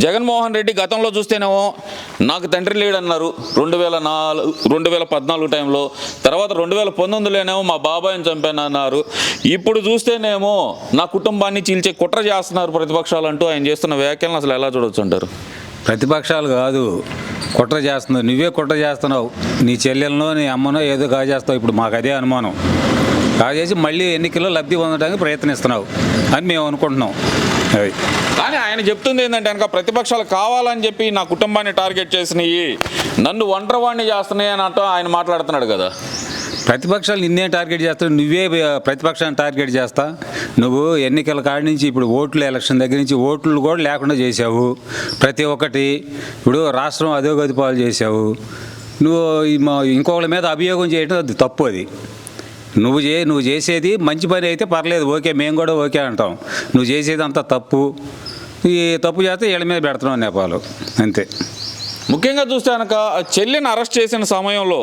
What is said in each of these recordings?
జగన్మోహన్ రెడ్డి గతంలో చూస్తేనేమో నాకు తండ్రి లేడన్నారు. రెండు వేల నాలుగు రెండు వేల పద్నాలుగు టైంలో తర్వాత రెండు వేల పంతొమ్మిదిలోనేమో మా బాబాయ్ని చంపానన్నారు. ఇప్పుడు చూస్తేనేమో నా కుటుంబాన్ని చీల్చే కుట్ర చేస్తున్నారు ప్రతిపక్షాలు అంటూ ఆయన చేస్తున్న వ్యాఖ్యలను అసలు ఎలా చూడొచ్చు అంటారు? ప్రతిపక్షాలు కాదు కుట్ర చేస్తున్నావు నువ్వే కుట్ర చేస్తున్నావు. నీ చెల్లెలనో నీ అమ్మనో ఏదో కాజేస్తావు. ఇప్పుడు మాకు అదే అనుమానం. కాజేసి మళ్ళీ ఎన్నికల్లో లబ్ధి పొందడానికి ప్రయత్నిస్తున్నావు అని మేము అనుకుంటున్నాం. అది కానీ ఆయన చెప్తుంది ఏంటంటే కనుక ప్రతిపక్షాలు కావాలని చెప్పి నా కుటుంబాన్ని టార్గెట్ చేసినాయి. నన్ను ఒంటరివాణ్ణి చేస్తున్నాయి అని అంటూ ఆయన మాట్లాడుతున్నాడు కదా. ప్రతిపక్షాలు నిన్నే టార్గెట్ చేస్తావు నువ్వే ప్రతిపక్షాన్ని టార్గెట్ చేస్తా. నువ్వు ఎన్నికల కాడి నుంచి ఇప్పుడు ఓట్లు ఎలక్షన్ దగ్గర నుంచి ఓట్లు కూడా లేకుండా చేసావు ప్రతి ఒక్కటి ఇప్పుడు రాష్ట్రం అధోగతి పాలు చేసావు నువ్వు ఇంకొకళ్ళ మీద అభియోగం చేయడం అది తప్పు అది. నువ్వు చే నువ్వు చేసేది మంచి పని అయితే పర్లేదు ఓకే మేము కూడా ఓకే అంటాం. నువ్వు చేసేది అంతా తప్పు. ఈ తప్పు చేస్తే వీళ్ళ మీద పెడుతున్నావు నేపాలు. అంతే. ముఖ్యంగా చూస్తే కనుక చెల్లిని అరెస్ట్ చేసిన సమయంలో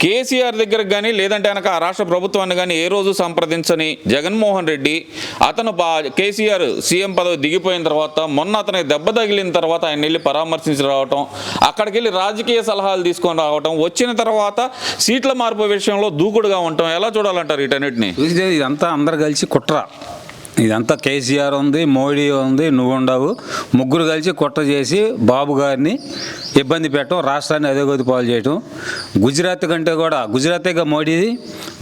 కేసీఆర్ దగ్గరకు కానీ లేదంటే కనుక ఆ రాష్ట్ర ప్రభుత్వాన్ని కానీ ఏ రోజు సంప్రదించని జగన్మోహన్ రెడ్డి అతను కేసీఆర్ సీఎం పదవి దిగిపోయిన తర్వాత మొన్న అతనికి దెబ్బ తగిలిన తర్వాత ఆయన వెళ్ళి పరామర్శించి రావటం అక్కడికి వెళ్ళి రాజకీయ సలహాలు తీసుకొని రావటం వచ్చిన తర్వాత సీట్ల మార్పు విషయంలో దూకుడుగా ఉండటం ఎలా చూడాలంటారు వీటన్నిటిని ఇదంతా అందరు కలిసి కుట్ర. ఇదంతా కేసీఆర్ ఉంది మోడీ ఉంది నువ్వు ఉండవు ముగ్గురు కలిసి కుట్ర చేసి బాబు గారిని ఇబ్బంది పెట్టడం రాష్ట్రాన్ని అధోగతి పాలు చేయటం. గుజరాత్ కంటే కూడా గుజరాతేగా మోడీది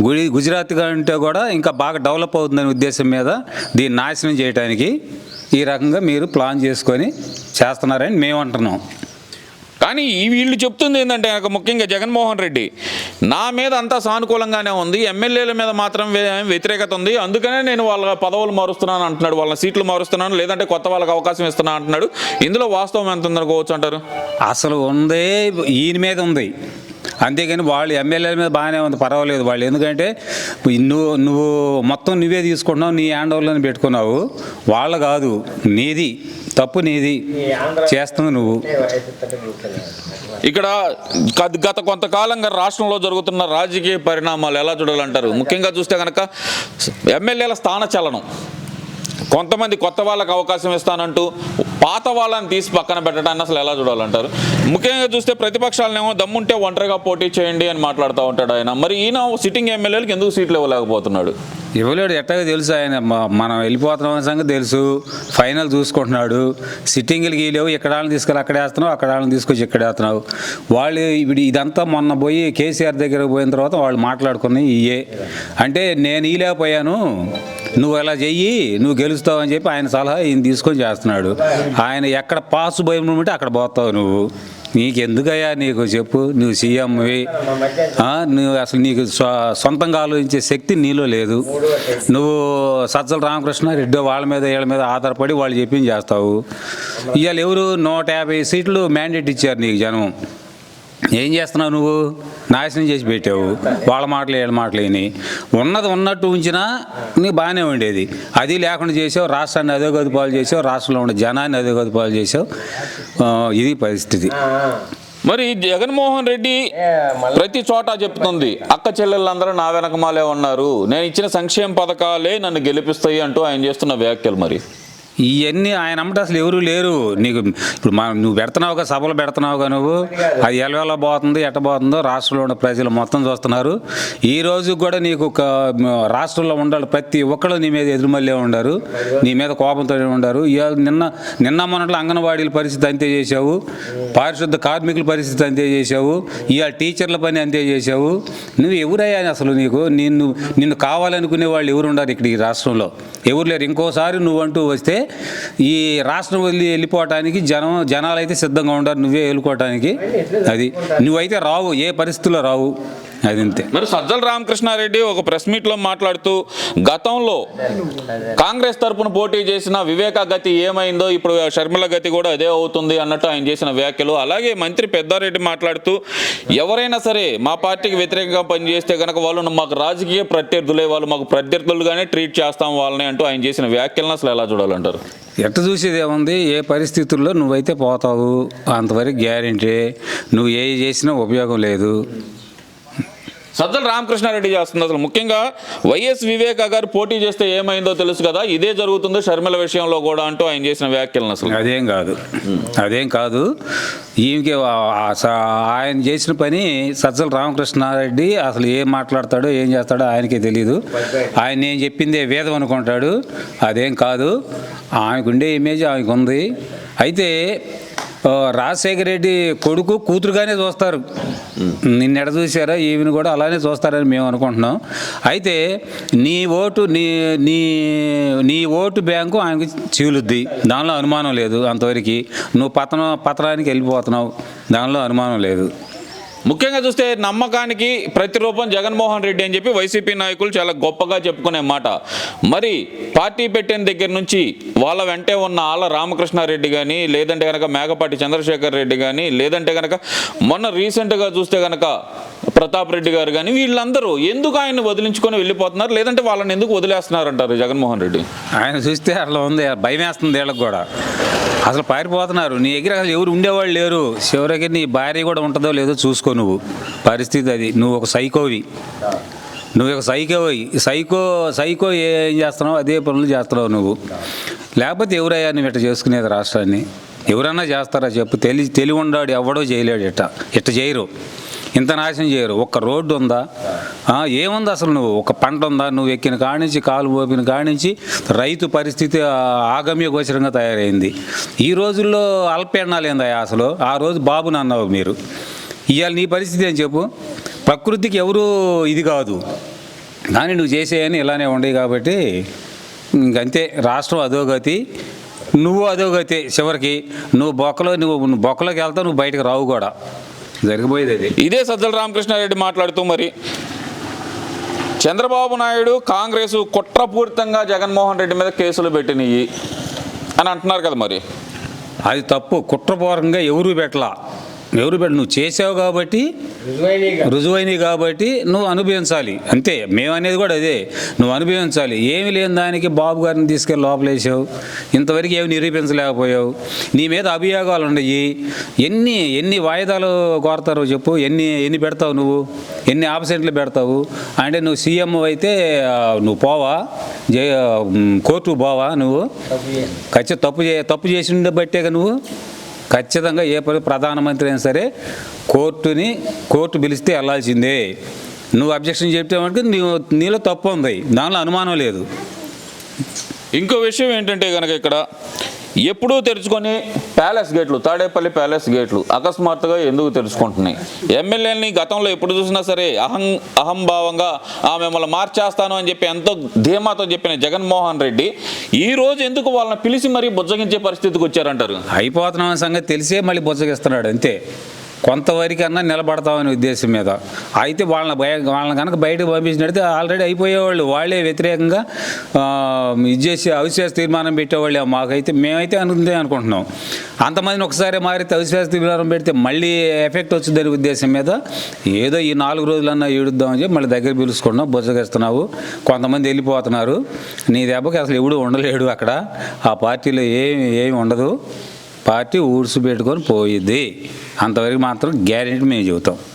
గుడి గుజరాత్ కంటే కూడా ఇంకా బాగా డెవలప్ అవుతుందనే ఉద్దేశం మీద దీన్ని నాశనం చేయడానికి ఈ రకంగా మీరు ప్లాన్ చేసుకొని చేస్తున్నారని మేము అంటున్నాం కానీ ఈ వీళ్ళు చెప్తుంది ఏంటంటే నాకు ముఖ్యంగా జగన్మోహన్ రెడ్డి నా మీద అంతా సానుకూలంగానే ఉంది ఎమ్మెల్యేల మీద మాత్రం వ్యతిరేకత ఉంది అందుకనే నేను వాళ్ళ పదవులు మారుస్తున్నాను అంటున్నాడు వాళ్ళ సీట్లు మారుస్తున్నాను లేదంటే కొత్త వాళ్ళకి అవకాశం ఇస్తున్నాను అంటున్నాడు. ఇందులో వాస్తవం ఎంత ఉందనుకోవచ్చు అంటారు? అసలు ఉంది ఈయన మీద ఉంది. అంతేగాని వాళ్ళు ఎమ్మెల్యేల మీద బాగానే ఉంది పర్వాలేదు వాళ్ళు. ఎందుకంటే నువ్వు నువ్వు మొత్తం నువ్వే తీసుకుంటున్నావు నీ హ్యాండ్ పెట్టుకున్నావు. వాళ్ళ కాదు నీది తప్పు నీది చేస్తుంది నువ్వు. ఇక్కడ గత- గత కొంతకాలంగా రాష్ట్రంలో జరుగుతున్న రాజకీయ పరిణామాలు ఎలా చూడాలంటారు? ముఖ్యంగా చూస్తే కనుక ఎమ్మెల్యేల స్థాన చలనం కొంతమంది కొత్త వాళ్ళకి అవకాశం ఇస్తానంటూ పాత వాళ్ళని తీసి పక్కన పెట్టడాన్ని అసలు ఎలా చూడాలంటారు? ముఖ్యంగా చూస్తే ప్రతిపక్షాలనేమో దమ్ముంటే ఒంటరిగా పోటీ చేయండి అని మాట్లాడుతూ ఉంటాడు ఆయన. మరి ఈయన సిట్టింగ్ ఎమ్మెల్యేలకు ఎందుకు సీట్లు ఇవ్వలేకపోతున్నాడు? ఇవ్వలేడు ఎట్టగా తెలుసు ఆయన. మనం వెళ్ళిపోతున్నాం అనే సంగతి తెలుసు. ఫైనల్ చూసుకుంటున్నాడు. సిట్టింగ్లకి లేవు. ఇక్కడ వాళ్ళని తీసుకెళ్ళి అక్కడ వేస్తున్నావు అక్కడ వాళ్ళని తీసుకొచ్చి ఇక్కడ వేస్తున్నావు. వాళ్ళు ఇప్పుడు ఇదంతా మొన్న పోయి కేసీఆర్ దగ్గరకు పోయిన తర్వాత వాళ్ళు మాట్లాడుకుని ఇయే. అంటే నేను ఇలేకపోయాను నువ్వు ఎలా చెయ్యి నువ్వు గెలు అని చెప్పి ఆయన సలహా ఈయన తీసుకొని చేస్తున్నాడు. ఆయన ఎక్కడ పాస్ పోయినమంటే అక్కడ పోతావు నువ్వు. నీకెందుకయ్యా నీకు చెప్పు నువ్వు సీఎంవి నువ్వు అసలు నీకు సొంతంగా ఆలోచించే శక్తి నీలో లేదు. నువ్వు సజ్జల రామకృష్ణ రెడ్డి వాళ్ళ మీద వీళ్ళ మీద ఆధారపడి వాళ్ళు చెప్పింది చేస్తావు. ఇవాళ ఎవరు నూట యాభై సీట్లు మ్యాండేట్ ఇచ్చారు నీకు జనం. ఏం చేస్తున్నావు నువ్వు? నాశనం చేసి పెట్టావు. వాళ్ళ మాటలు వీళ్ళ మాటలు విని. ఉన్నది ఉన్నట్టు ఉంచినా నీకు బాగానే ఉండేది. అది లేకుండా చేసావు రాష్ట్రాన్ని అదే గదుపాలు చేసావు రాష్ట్రంలో ఉన్న జనాన్ని అదే పాలు చేసావు. ఇది పరిస్థితి. మరి జగన్మోహన్ రెడ్డి ప్రతి చోట చెప్తుంది అక్క చెల్లెళ్ళందరూ నా వెనకమాలే ఉన్నారు. నేను ఇచ్చిన సంక్షేమ పథకాలే నన్ను గెలిపిస్తాయి అంటూ ఆయన చేస్తున్న వ్యాఖ్యలు మరి. ఇవన్నీ ఆయన అమ్మట అసలు ఎవరు లేరు. నీకు ఇప్పుడు మనం నువ్వు పెడుతున్నావుగా సభలు పెడుతున్నావుగా నువ్వు. అది ఎలా పోతుంది ఎట్ట పోతుందో రాష్ట్రంలో ఉన్న ప్రజలు మొత్తం చూస్తున్నారు. ఈ రోజు కూడా నీకు ఒక రాష్ట్రంలో ఉండాలి ప్రతి ఒక్కళ్ళు నీ మీద ఎదురుమల్లే ఉండారు. నీ మీద కోపంతో ఉండారు. నిన్న నిన్న మొన్నట్లో అంగన్వాడీల పరిస్థితి అంతే చేశావు. పారిశుద్ధ కార్మికుల పరిస్థితి అంతే చేశావు. ఇవాళ టీచర్ల పని అంతే చేశావు. నువ్వు ఎవరయ్యా అసలు నీకు? నిన్ను నిన్ను కావాలనుకునే వాళ్ళు ఎవరు ఉండారు ఇక్కడ ఈ రాష్ట్రంలో? ఎవరు లేరు? ఇంకోసారి నువ్వంటూ వస్తే ఈ రాష్ట్రం వదిలి వెళ్ళిపోవటానికి జనం జనాలు అయితే సిద్ధంగా ఉండారు నువ్వే వెళ్ళుకోవటానికి అది నువ్వైతే రావు ఏ పరిస్థితుల్లో రావు. అది అంతే. మరి సజ్జల రామకృష్ణారెడ్డి ఒక ప్రెస్ మీట్లో మాట్లాడుతూ గతంలో కాంగ్రెస్ తరపున పోటీ చేసిన వివేక గతి ఏమైందో ఇప్పుడు షర్మిల గతి కూడా అదే అవుతుంది అన్నట్టు ఆయన చేసిన వ్యాఖ్యలు. అలాగే మంత్రి పెద్దారెడ్డి మాట్లాడుతూ ఎవరైనా సరే మా పార్టీకి వ్యతిరేకంగా పనిచేస్తే కనుక వాళ్ళు మాకు రాజకీయ ప్రత్యర్థులే వాళ్ళు మాకు ప్రత్యర్థులుగానే ట్రీట్ చేస్తాం వాళ్ళని అంటూ ఆయన చేసిన వ్యాఖ్యలను అసలు ఎలా చూడాలంటారు? ఎట్ట చూసేది ఏముంది? ఏ పరిస్థితుల్లో నువ్వైతే పోతావు అంతవరకు గ్యారెంటీ. నువ్వు ఏ చేసినా ఉపయోగం లేదు. సజ్జల రామకృష్ణారెడ్డి చేస్తుంది అసలు. ముఖ్యంగా వైఎస్ వివేక గారు పోటీ చేస్తే ఏమైందో తెలుసు కదా ఇదే జరుగుతుందో షర్మిల విషయంలో కూడా అంటూ ఆయన చేసిన వ్యాఖ్యలను అసలు. అదేం కాదు అదేం కాదు. ఈమెకి ఆయన చేసిన పని సజ్జల రామకృష్ణారెడ్డి అసలు ఏం మాట్లాడతాడో ఏం చేస్తాడో ఆయనకే తెలియదు ఆయన నేను చెప్పిందే వేదం అనుకుంటాడు. అదేం కాదు ఆమెకుండే ఇమేజ్ ఆమెకు ఉంది అయితే రాజశేఖర రెడ్డి కొడుకు కూతురుగానే చూస్తారు. నిన్న ఎడ చూసారో ఈవిని కూడా అలానే చూస్తారని మేము అనుకుంటున్నాం. అయితే నీ ఓటు నీ నీ నీ ఓటు బ్యాంకు ఆయనకు చీలుద్ది. దానిలో అనుమానం లేదు అంతవరకు. నువ్వు పతనం పత్రానికి వెళ్ళిపోతున్నావు. దానిలో అనుమానం లేదు. ముఖ్యంగా చూస్తే నమ్మకానికి ప్రతిరూపం జగన్మోహన్ రెడ్డి అని చెప్పి వైసీపీ నాయకులు చాలా గొప్పగా చెప్పుకునే మాట. మరి పార్టీ పెట్టిన దగ్గర నుంచి వాళ్ళ వెంటే ఉన్న ఆళ్ళ రామకృష్ణారెడ్డి కానీ లేదంటే కనుక మేకపాటి చంద్రశేఖర్ రెడ్డి కానీ లేదంటే కనుక మొన్న రీసెంట్గా చూస్తే కనుక ప్రతాప్ రెడ్డి గారు కానీ వీళ్ళందరూ ఎందుకు ఆయన వదిలించుకొని వెళ్ళిపోతున్నారు? లేదంటే వాళ్ళని ఎందుకు వదిలేస్తున్నారు అంటారు జగన్మోహన్ రెడ్డి? ఆయన చూస్తే అట్లా ఉంది భయం వేస్తుంది వీళ్ళకి కూడా. అసలు పారిపోతున్నారు. నీ దగ్గర అసలు ఎవరు ఉండేవాళ్ళు లేరు. చివరికి నీ భార్య కూడా ఉంటుందో లేదో చూసుకో నువ్వు. పరిస్థితి అది. నువ్వు ఒక సైకోవి. నువ్వు ఒక సైకో సైకో సైకో ఏం చేస్తున్నావు? అదే పనులు చేస్తున్నావు నువ్వు. లేకపోతే ఎవరయ్యా నువ్వు ఇట్ట చేసుకునేది రాష్ట్రాన్ని? ఎవరన్నా చేస్తారా చెప్పు. తెలి తెలివి ఉండాడు ఎవడో చేయలేడు ఇట్ట. ఇట్ట చేయరు. ఇంత నాశనం చేయరు. ఒక్క రోడ్డు ఉందా? ఏముంది అసలు నువ్వు? ఒక పంట ఉందా? నువ్వు ఎక్కిన కానించి కాలు మోపిన కానించి రైతు పరిస్థితి ఆగమ్య గోచరంగా తయారైంది. ఈ రోజుల్లో అల్పేణాలేందా అసలు? ఆ రోజు బాబుని అన్నావు మీరు. ఇవాళ నీ పరిస్థితి ఏం చెప్పు? ప్రకృతికి ఎవరు ఇది కాదు. కానీ నువ్వు చేసేయని ఇలానే ఉండేవి కాబట్టి ఇంకంతే రాష్ట్రం అధోగతి నువ్వు అధోగతి చివరికి. నువ్వు బొక్కలో నువ్వు నువ్వు బొక్కలోకి వెళ్తావు నువ్వు బయటకు రావు కూడా. జరిగిపోయేది అది. ఇదే సజ్జల రామకృష్ణారెడ్డి మాట్లాడుతూ మరి చంద్రబాబు నాయుడు కాంగ్రెస్ కుట్రపూరితంగా జగన్మోహన్ రెడ్డి మీద కేసులు పెట్టినవి అని అంటున్నారు కదా మరి. అది తప్పు. కుట్రపూర్వకంగా ఎవరు పెట్టలా? ఎవరు పెట్ట? నువ్వు చేసావు కాబట్టి రుజువైనవి కాబట్టి నువ్వు అనుభవించాలి. అంతే. మేము అనేది కూడా అదే. నువ్వు అనుభవించాలి. ఏమి లేని దానికి బాబు గారిని తీసుకెళ్ళి లోపలేసావు. ఇంతవరకు ఏమి నిరూపించలేకపోయావు. నీ మీద అభియోగాలు ఉన్నాయి. ఎన్ని ఎన్ని వాయిదాలు కోరతారో చెప్పు. ఎన్ని ఎన్ని పెడతావు నువ్వు? ఎన్ని ఆబ్సెంట్లు పెడతావు? అంటే నువ్వు సీఎం అయితే నువ్వు పోవా? కోర్టు పోవా నువ్వు? ఖచ్చితంగా తప్పు చే తప్పు చేసి బట్టేగా నువ్వు? ఖచ్చితంగా ఏ ప్రధానమంత్రి అయినా సరే కోర్టుని కోర్టు పిలిస్తే వెళ్ళాల్సిందే. నువ్వు అబ్జెక్షన్ చెప్తే నీవు నీలో తప్పు ఉంది. దానిలో అనుమానం లేదు. ఇంకో విషయం ఏంటంటే కనుక ఇక్కడ ఎప్పుడూ తెరుచుకొని ప్యాలెస్ గేట్లు తాడేపల్లి ప్యాలెస్ గేట్లు అకస్మాత్తుగా ఎందుకు తెరుచుకుంటున్నాయి? ఎమ్మెల్యేలని గతంలో ఎప్పుడు చూసినా సరే అహం అహంభావంగా ఆ మిమ్మల్ని మార్చేస్తాను అని చెప్పి ఎంతో ధీమాతో చెప్పిన జగన్మోహన్ రెడ్డి ఈ రోజు ఎందుకు వాళ్ళని పిలిచి మరీ బుజ్జగించే పరిస్థితికి వచ్చారంటారు? అయిపోతున్నాం సంగతి తెలిసే మళ్ళీ బుజ్జగిస్తున్నాడు అంతే. కొంతవరకన్నా నిలబడతామనే ఉద్దేశం మీద. అయితే వాళ్ళని భయ వాళ్ళని కనుక బయటకు పంపించినట్టు ఆల్రెడీ అయిపోయేవాళ్ళు. వాళ్ళే వ్యతిరేకంగా ఇది చేసి అవిశ్వాస తీర్మానం పెట్టేవాళ్ళు మాకైతే మేమైతే అనుకుందే అనుకుంటున్నాం. అంతమందిని ఒకసారి మారితే అవిశ్వాస తీర్మానం పెడితే మళ్ళీ ఎఫెక్ట్ వచ్చిందనే ఉద్దేశం మీద ఏదో ఈ నాలుగు రోజులన్నా ఏడుద్దామని చెప్పి మళ్ళీ దగ్గర పిలుచుకున్నాం బుజ్జగిస్తున్నావు కొంతమంది వెళ్ళిపోతున్నారు. నీ దెబ్బకి అసలు ఎవడు ఉండలేడు అక్కడ. ఆ పార్టీలో ఏమి ఏమి ఉండదు. పార్టీ ఊడ్చి పెట్టుకొని పోయిద్ది. అంతవరకు మాత్రం గ్యారెంటీ మేము చెబుతాం.